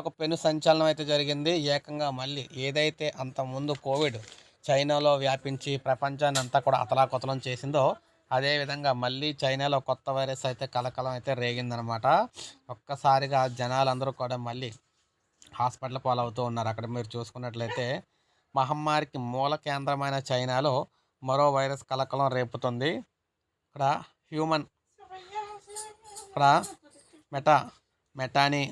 మరొక పెను సంచలనం అయితే జరిగింది. ఏకంగా మళ్ళీ ఏదైతే అంతకుముందు కోవిడ్ చైనాలో వ్యాపించి ప్రపంచాన్ని అంతా కూడా అతలాకుతలం చేసిందో అదేవిధంగా మళ్ళీ చైనాలో కొత్త వైరస్ అయితే కలకలం అయితే రేగిందనమాట. ఒక్కసారిగా జనాలందరూ కూడా మళ్ళీ హాస్పిటల్ పాలవుతూ ఉన్నారు. అక్కడ మీరు చూసుకున్నట్లయితే మహమ్మారికి మూల కేంద్రమైన చైనాలో మరో వైరస్ కలకలం రేపుతుంది. ఇక్కడ హ్యూమన్ ఇక్కడ మెటా మెటాని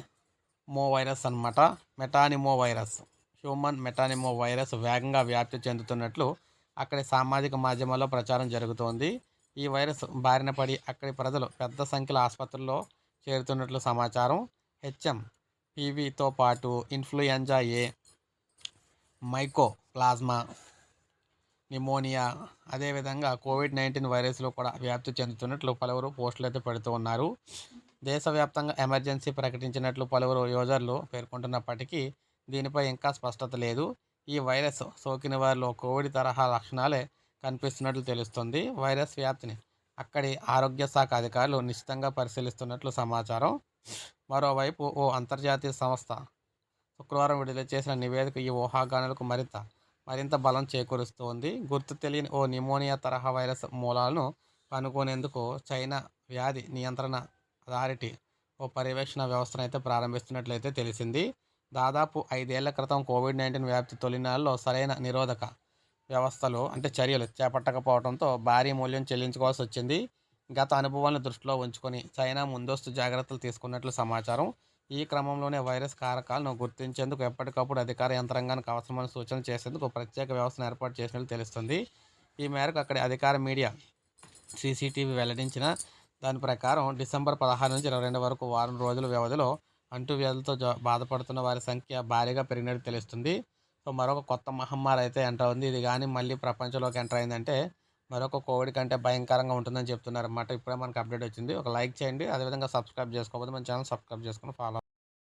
మో వైరస్ అనమాట metapneumo virus human metapneumo virus వేగంగా వ్యాప్తి చెందుతున్నట్లు అక్కడి సామాజిక మాధ్యమాల్లో ప్రచారం జరుగుతోంది. ఈ వైరస్ బారిన పడి అక్కడి ప్రజలు పెద్ద సంఖ్యలో ఆసుపత్రుల్లో చేరుతున్నట్లు సమాచారం. హెచ్ఎం పీవీతో పాటు influenza A mycoplasma pneumonia అదేవిధంగా కోవిడ్ నైన్టీన్ వైరస్లో కూడా వ్యాప్తి చెందుతున్నట్లు పలువురు పోస్టులు అయితే పెడుతూ ఉన్నారు. దేశవ్యాప్తంగా ఎమర్జెన్సీ ప్రకటించినట్లు పలువురు యూజర్లు పేర్కొంటున్నప్పటికీ దీనిపై ఇంకా స్పష్టత లేదు. ఈ వైరస్ సోకిన వారిలో కోవిడ్ తరహా లక్షణాలే కనిపిస్తున్నట్లు తెలుస్తుంది. వైరస్ వ్యాప్తిని అక్కడి ఆరోగ్య శాఖ అధికారులు నిశ్చితంగా పరిశీలిస్తున్నట్లు సమాచారం. మరోవైపు ఓ అంతర్జాతీయ సంస్థ శుక్రవారం విడుదల చేసిన నివేదిక ఈ ఊహాగానాలకు మరింత మరింత బలం చేకూరుస్తోంది. గుర్తు తెలియని ఓ నిమోనియా తరహా వైరస్ మూలాలను కనుగొనేందుకు చైనా వ్యాధి నియంత్రణ అథారిటీ ఓ పర్యవేక్షణ వ్యవస్థను అయితే ప్రారంభిస్తున్నట్లయితే తెలిసింది. దాదాపు ఐదేళ్ళ క్రితం కోవిడ్ నైన్టీన్ వ్యాప్తి తొలినాళ్ళలో సరైన నిరోధక వ్యవస్థలు అంటే చర్యలు చేపట్టకపోవడంతో భారీ మూల్యం చెల్లించుకోవాల్సి వచ్చింది. గత అనుభవాలను దృష్టిలో ఉంచుకొని చైనా ముందస్తు జాగ్రత్తలు తీసుకున్నట్లు సమాచారం. ఈ క్రమంలోనే వైరస్ కారకాలను గుర్తించేందుకు ఎప్పటికప్పుడు అధికార యంత్రాంగానికి అవసరమైన సూచనలు చేసేందుకు ప్రత్యేక వ్యవస్థను ఏర్పాటు చేసినట్లు తెలుస్తుంది. ఈ మేరకు అక్కడి అధికార మీడియా సీసీటీవీ వెల్లడించిన దాని ప్రకారం డిసెంబర్ పదహారు నుంచి ఇరవై రెండు వరకు వారం రోజుల వ్యవధిలో అంటువ్యాధులతో బాధపడుతున్న వారి సంఖ్య భారీగా పెరిగినట్టు తెలుస్తుంది. సో మరొక కొత్త మహమ్మారి అయితే ఎంటర్ ఉంది ఇది కానీ మళ్ళీ ప్రపంచంలోకి ఎంటర్ అయిందంటే మరొక కోవిడ్ కంటే భయంకరంగా ఉంటుందని చెప్తున్నారు అన్నమాట ఇప్పుడే మనకు అప్డేట్ వచ్చింది. ఒక లైక్ చేయండి. అదేవిధంగా సబ్స్క్రైబ్ చేసుకోకపోతే మన ఛానల్ సబ్స్క్రైబ్ చేసుకుని ఫాలో